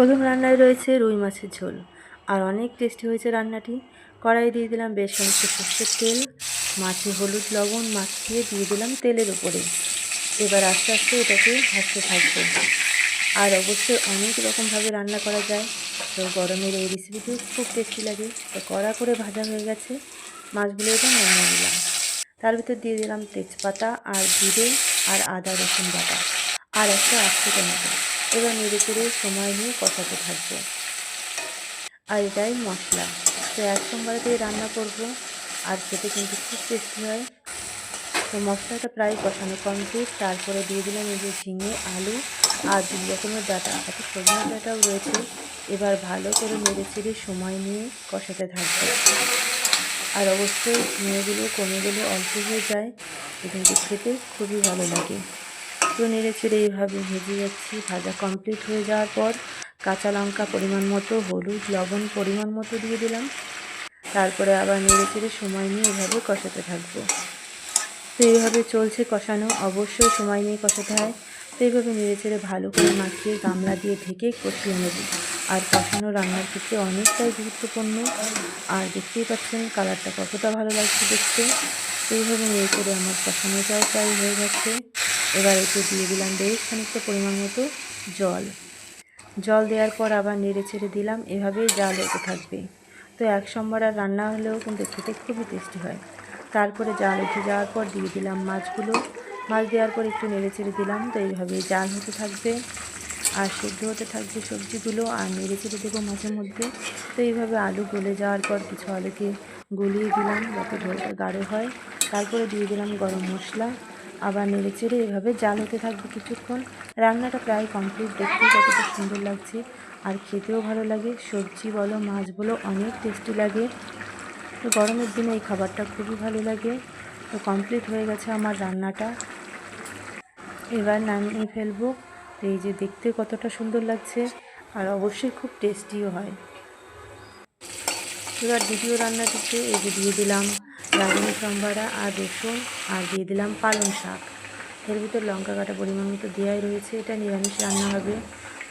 প্রথম রান্নায় রয়েছে রুই মাছের ঝোল। আর অনেক টেস্টি হয়েছে রান্নাটি। কড়াই দিয়ে দিলাম বেশ খানিকটা সর্ষের তেল, মাছে হলুদ লবণ মাখিয়ে দিয়ে দিলাম তেলের উপরে। এবার আস্তে আস্তে এটাকে ভাজতে থাকব। আর অবশ্যই অনেক রকমভাবে রান্না করা যায়। তো গরমের এই রেসিপিটিও খুব টেস্টি লাগে। তো কড়া করে ভাজা হয়ে গেছে। মাছগুলো এটা নামিয়ে দিলাম তার ভিতর দিয়ে দিলাম তেজপাতা আর জিরে আর আদা রসুন বাটা। আর একটা আস্ত টমেটো। এবার নেড়ে চেড়ে সময় নিয়ে কষাতে থাকব। আর এটাই মশলা। তো এক সোমবারেতেই রান্না করব। আর খেতে কিন্তু খুব টেস্টি হয়। তো মশলাটা প্রায় কষানো কমপ্লিট তারপরে দিয়ে দিলাম এই যে ঝিঙে, আলু আর দু রকমের ডাটা। একটা সজনে ডাটাও রয়েছে। এবার ভালো করে নেড়ে চেড়ে সময় নিয়ে কষাতে থাকবে। আর অবশ্যই ঝিঙেগুলো কমে গেলে অল্প হয়ে যায়। কিন্তু খেতে খুবই ভালো লাগে। তো নেড়ে চেড়ে এইভাবে ভেজে যাচ্ছি। ভাজা কমপ্লিট হয়ে যাওয়ার পর কাঁচা লঙ্কা পরিমাণ মতো, হলুদ, লবণ পরিমাণ মতো দিয়ে দিলাম। তারপরে আবার নেড়ে চেড়ে সময় নিয়ে এভাবে কষাতে থাকব। তো এইভাবে চলছে কষানো। অবশ্যই সময় নিয়ে কষাতে হয়। তো এইভাবে নেড়ে চেড়ে ভালো করে মাখিয়ে গামলা দিয়ে ঢেকে কষিয়ে নেব। আর কষানো রান্নার ক্ষেত্রে অনেকটাই গুরুত্বপূর্ণ। আর দেখতেই পাচ্ছেন কালারটা কতটা ভালো লাগছে দেখতে। এইভাবে নেড়ে চেড়ে আমার কষানোটাও প্রায় হয়ে গেছে। এবার একটু দিয়ে দিলাম বেশ খানিকটা পরিমাণ মতো জল। জল দেওয়ার পর আবার নেড়ে ছেড়ে দিলাম, এভাবেই জাল হতে থাকবে। তো এক সোমবার আর রান্না হলেও কিন্তু খেতে খুবই টেস্টি হয়। তারপরে জাল উঠে যাওয়ার পর দিয়ে দিলাম মাছগুলো। মাছ দেওয়ার পর একটু নেড়ে ছেড়ে দিলাম, তো এইভাবেই জাল হতে থাকবে আর সেদ্ধ হতে থাকবে সবজিগুলো আর নেড়ে চেড়ে দেবো মাঝে মধ্যে। তো এইভাবে আলু গলে যাওয়ার পর কিছু আলুকে গলিয়ে দিলাম যাতে ঝোলটা গাঢ় হয়। তারপরে দিয়ে দিলাম গরম মশলা। আবার নেড়ে চেড়ে এভাবে জাল হতে থাকবে কিছুক্ষণ। রান্নাটা প্রায় কমপ্লিট দেখতে কতটা সুন্দর লাগছে। আর খেতেও ভালো লাগে। সবজি বলো, মাছ বলো, অনেক টেস্টি লাগে। তো গরমের দিনে এই খাবারটা খুবই ভালো লাগে। তো কমপ্লিট হয়ে গেছে আমার রান্নাটা। এবার নামিয়ে ফেলব। তো এই যে দেখতে কতটা সুন্দর লাগছে। আর অবশ্যই খুব টেস্টিও হয়। এবার দ্বিতীয় রান্নাটিতে এই যে দিয়ে দিলাম। রাঁধুনি সম্বারা আর রসুন আর দিয়ে দিলাম পালং শাক। এর ভিতর লঙ্কা কাটা পরিমাণ মতো দেওয়াই রয়েছে, এটা নিরামিষ রান্না হবে।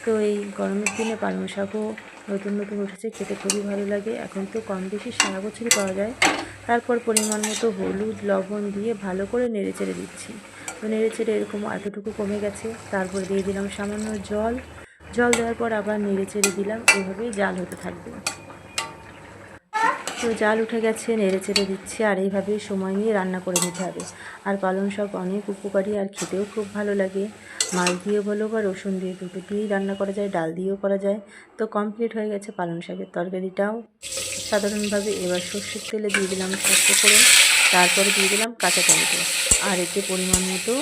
তো এই গরমের দিনে পালং শাকও নতুন নতুন উঠেছে, খেতে খুবই ভালো লাগে। এখন তো কম বেশি সারা বছরই পাওয়া যায়। তারপর পরিমাণ মতো হলুদ, লবণ দিয়ে ভালো করে নেড়ে চেড়ে দিচ্ছি। তো নেড়ে চেড়ে এরকম এতটুকু কমে গেছে, তারপর দিয়ে দিলাম সামান্য জল। জল দেওয়ার পর আবার নেড়ে চেড়ে দিলাম, এভাবেই জাল হতে থাকবে। তো জাল উঠে গেছে, নেড়ে চেড়ে দিচ্ছি, আর এইভাবেই সময় নিয়ে রান্না করে নিতে হবে। আর পালং শাক অনেক উপকারী আর খেতেও খুব ভালো লাগে। মাছ দিয়ে বলো বা রসুন দিয়ে দুটো দিয়েই রান্না করা যায়, ডাল দিয়েও করা যায়। তো কমপ্লিট হয়ে গেছে পালং শাকের তরকারিটাও। সাধারণভাবে এবার সর্ষের তেলে দিয়ে দিলাম শক্ত করে। তারপরে দিয়ে দিলাম কাঁচা টমেটো। আর এতে পরিমাণ মতো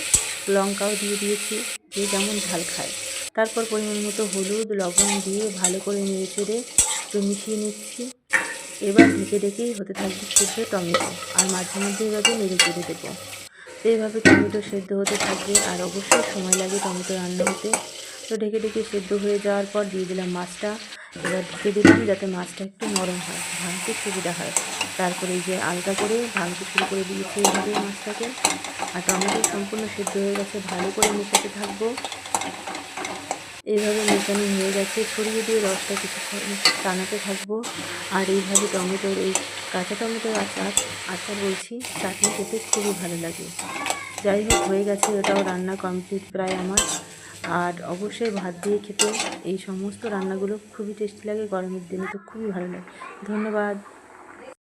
লঙ্কাও দিয়ে দিয়েছি, যে যেমন ঝাল খায়। তারপর পরিমাণ মতো হলুদ, লবণ দিয়ে ভালো করে নেড়ে চেড়ে একটু মিশিয়ে নিচ্ছি। এবার ঢেকে ঢেকেই হতে থাকবে সেদ্ধ টমেটো। আর মাঝে মধ্যে এভাবে নেড়ে চেড়ে দেবো। এইভাবে টমেটো সেদ্ধ হতে থাকবে আর অবশ্যই সময় লাগে টমেটো রান্না হতে। তো ঢেকে ঢেকে সেদ্ধ হয়ে যাওয়ার পর দিয়ে দিলাম মাছটা। এবার ঢেকে দিলাম যাতে মাছটা একটু নরম হয়, ভাঙতে সুবিধা হয়। তারপরে এই যে আলগা করে ভাঙতে শুরু করে দিয়েছি এইভাবে মাছটাকে। আর টমেটো সম্পূর্ণ সেদ্ধ হয়ে গেছে, ভালো করে মেশাতে থাকব। এইভাবে মেশানো হয়ে গেছে। ছড়িয়ে দিয়ে রসটা কিছুক্ষণ টানাতে থাকব। আর এইভাবে টমেটোর এই কাঁচা টমেটোর আচার আচার বলছি, চাটনি খেতে খুবই ভালো লাগে। যাই হোক, হয়ে গেছে ওটাও রান্না কমপ্লিট প্রায় আমার। আর অবশ্যই ভাত দিয়ে খেতে এই সমস্ত রান্নাগুলো খুবই টেস্টি লাগে, গরমের দিনে তো খুবই ভালো লাগে। ধন্যবাদ।